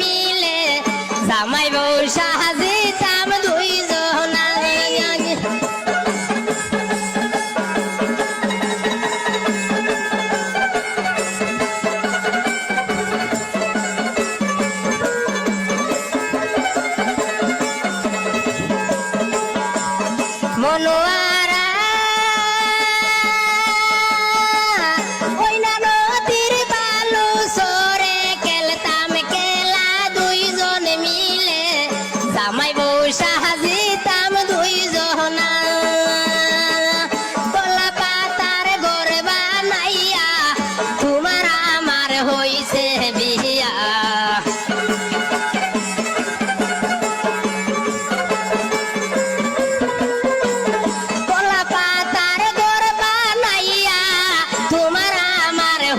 মিলে। জামাই বউ সাজিতাম দুইজন মনোয়ারা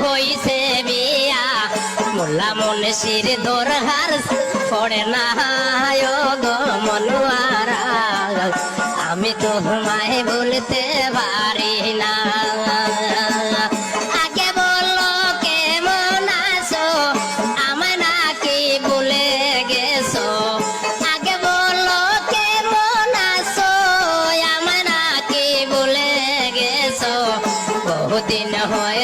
হইছে বিয়া। মোল্লা মনসির দরহার পড়ে না মনোয়ারা। আমি তো হুমায় বলতে পারি না। আগে বলল কেমন আছো? আমায় নাকি বলে গেছো? আগে বলল কেমন আছো? আমায় নাকি বলে গেছো? বহুদিন হয়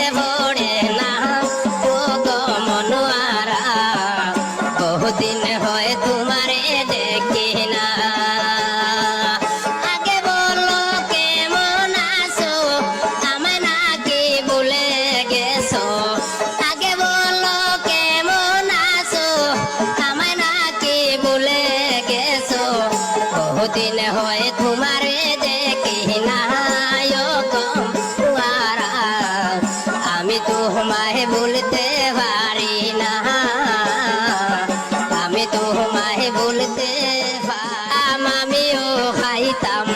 বহুদিন হয় তোমারে দেখি না ও কমুয়ারা আমি তোমায় বলতে পারি না। আমি তোমায় বলতে পারাম আমিও খাইতাম।